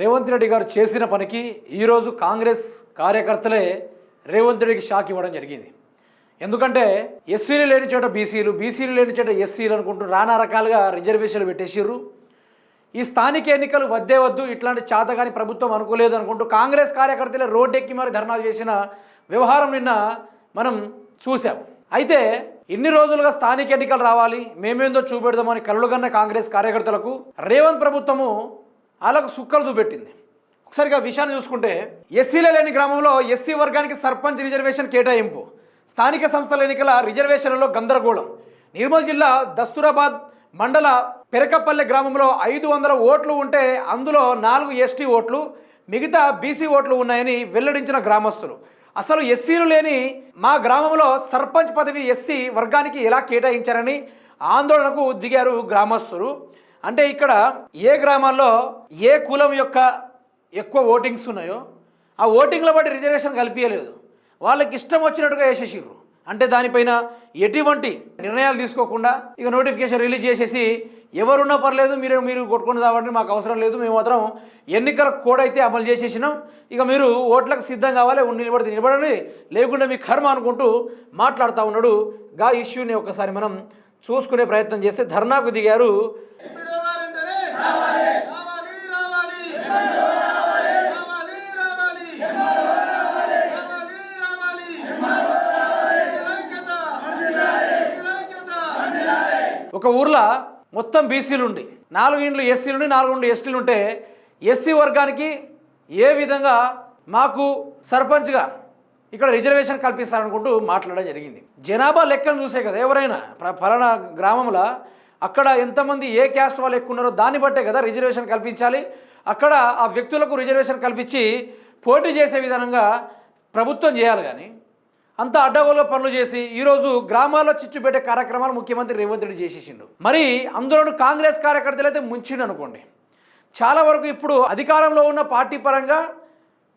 రేవంత్ రెడ్డి గారు చేసిన పనికి ఈరోజు కాంగ్రెస్ కార్యకర్తలే రేవంత్ రెడ్డికి షాక్ ఇవ్వడం జరిగింది. ఎందుకంటే ఎస్సీలు లేని చోట బీసీలు బీసీలు లేని చోట ఎస్సీలు అనుకుంటూ నానా రకాలుగా రిజర్వేషన్లు పెట్టేసిర్రు. ఈ స్థానిక ఎన్నికలు వద్దే వద్దు ఇట్లాంటి చాతగాని ప్రభుత్వం అనుకోలేదు అనుకుంటూ కాంగ్రెస్ కార్యకర్తలే రోడ్డెక్కి మరి ధర్నాలు చేసిన వ్యవహారం నిన్న మనం చూసాం అయితే ఇన్ని రోజులుగా స్థానిక ఎన్నికలు రావాలి మేమేందో చూపెడదామని కళ్ళుగన్న కాంగ్రెస్ కార్యకర్తలకు రేవంత్ ప్రభుత్వము వాళ్ళకు సుక్కలు చూపెట్టింది. ఒకసారిగా విషయాన్ని చూసుకుంటే ఎస్సీల లేని గ్రామంలో ఎస్సీ వర్గానికి సర్పంచ్ రిజర్వేషన్ కేటాయింపు స్థానిక సంస్థల ఎన్నికల రిజర్వేషన్లలో గందరగోళం. నిర్మల్ జిల్లా దస్తూరాబాద్ మండల పెరకపల్లె గ్రామంలో ఐదు వందల ఓట్లు ఉంటే అందులో నాలుగు ఎస్టీ ఓట్లు మిగతా బీసీ ఓట్లు ఉన్నాయని వెల్లడించిన గ్రామస్తులు. అసలు ఎస్సీలు లేని మా గ్రామంలో సర్పంచ్ పదవి ఎస్సీ వర్గానికి ఎలా కేటాయించారని ఆందోళనకు దిగారు గ్రామస్తులు. అంటే ఇక్కడ ఏ గ్రామాల్లో ఏ కులం యొక్క ఎక్కువ ఓటింగ్స్ ఉన్నాయో ఆ ఓటింగ్ల బట్టి రిజర్వేషన్ కల్పించలేదు. వాళ్ళకి ఇష్టం వచ్చినట్టుగా వేసేసిర్రు అంటే దానిపైన ఎటువంటి నిర్ణయాలు తీసుకోకుండా ఇక నోటిఫికేషన్ రిలీజ్ చేసేసి ఎవరున్నా పర్లేదు మీరు మీరు కొట్టుకుని రావండి మాకు అవసరం లేదు మేము మాత్రం ఎన్నికల కోడ్ అయితే అమలు చేసేసినాం. ఇక మీరు ఓట్లకు సిద్ధం కావాలి నిలబడితే నిలబడండి. లేకుండా మీ కర్మ అనుకుంటూ మాట్లాడుతూ ఉన్నాడు. గా ఇష్యూని ఒకసారి మనం చూసుకునే ప్రయత్నం చేస్తే ధర్నాకు దిగారు ఒక ఊర్లో మొత్తం బీసీలు ఉండి నాలుగు ఇండ్లు ఎస్సీలు ఉండి నాలుగు ఇండ్లు ఎస్టీలు ఉంటే ఎస్సీ వర్గానికి ఏ విధంగా మాకు సర్పంచ్గా ఇక్కడ రిజర్వేషన్ కల్పిస్తారనుకుంటూ మాట్లాడడం జరిగింది. జనాభా లెక్కను చూసే కదా ఎవరైనా ప్ర- ఫలానా గ్రామంలో అక్కడ ఎంతమంది ఏ క్యాస్ట్ వాళ్ళు ఎక్కువ ఉన్నారో దాన్ని బట్టే కదా రిజర్వేషన్ కల్పించాలి. అక్కడ ఆ వ్యక్తులకు రిజర్వేషన్ కల్పించి పోటీ చేసే విధానంగా ప్రభుత్వం చేయాలి కానీ. అంత అడ్డగోలుగా పనులు చేసి ఈరోజు గ్రామాల్లో చిచ్చు పెట్టే కార్యక్రమాలు ముఖ్యమంత్రి రేవంత్ రెడ్డి చేసేసిండు. మరి అందులోనూ కాంగ్రెస్ కార్యకర్తలు అయితే ముంచిండు అనుకోండి. చాలా వరకు ఇప్పుడు అధికారంలో ఉన్న పార్టీ పరంగా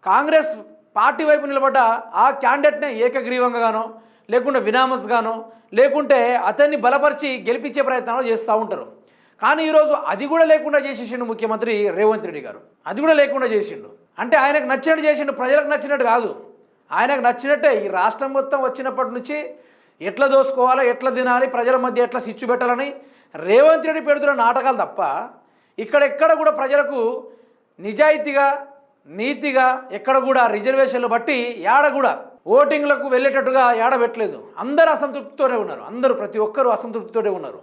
కాంగ్రెస్ పార్టీ వైపు నిలబడ్డ ఆ క్యాండిడేట్నే ఏకగ్రీవంగానో లేకుంటే వినామస్ గానో లేకుంటే అతన్ని బలపరిచి గెలిపించే ప్రయత్నాలు చేస్తూ ఉంటారు. కానీ ఈరోజు అది కూడా లేకుండా చేసేసిండు ముఖ్యమంత్రి రేవంత్ రెడ్డి గారు. అది కూడా లేకుండా చేసిండు. అంటే ఆయనకు నచ్చినట్టు చేసిండు ప్రజలకు నచ్చినట్టు కాదు. ఆయనకు నచ్చినట్టే ఈ రాష్ట్రం మొత్తం వచ్చినప్పటి నుంచి ఎట్లా దోసుకోవాలో ఎట్లా తినాలి ప్రజల మధ్య ఎట్లా సిచ్చు పెట్టాలని రేవంత్ రెడ్డి పెడుతున్న నాటకాలు తప్ప ఇక్కడెక్కడ కూడా ప్రజలకు నిజాయితీగా నీతిగా ఎక్కడ కూడా రిజర్వేషన్లు బట్టి యాడ కూడా ఓటింగ్లకు వెళ్ళేటట్టుగా ఏడబెట్టలేదు. అందరూ అసంతృప్తితోనే ఉన్నారు. అందరూ ప్రతి ఒక్కరూ అసంతృప్తితోనే ఉన్నారు.